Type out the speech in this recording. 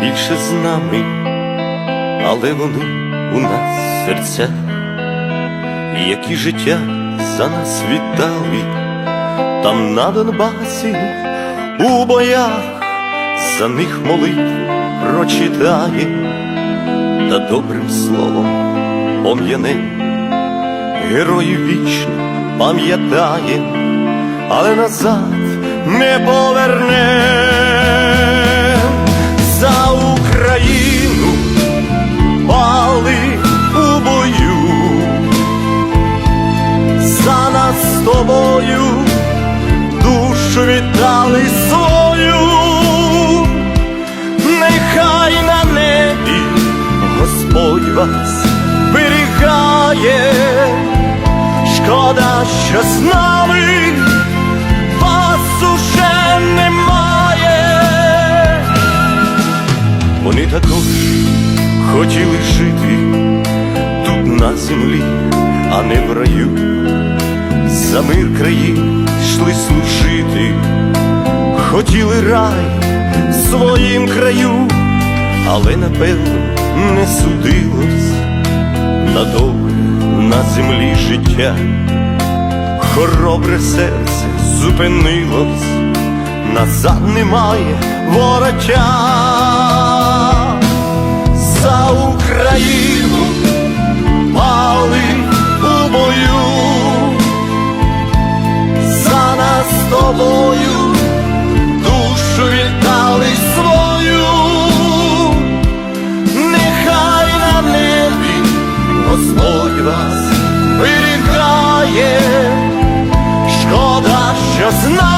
більше з нами, але вони у нас серця, які життя за нас віддали, там на Донбасі, у боях за них молитву прочитає, та добрим словом пом'яне, героїв вічно пам'ятає, але назад не поверне що з нами вас уже немає. Вони також хотіли жити тут на землі, а не в раю. За мир країн йшли служити, хотіли рай своїм краю, але напевно не судилось на довге на землі життя хоробре серце зупинилось, назад немає вороча за Україну пали у бою, за нас з тобою душу віддали свою, нехай на небі Господь вас. just not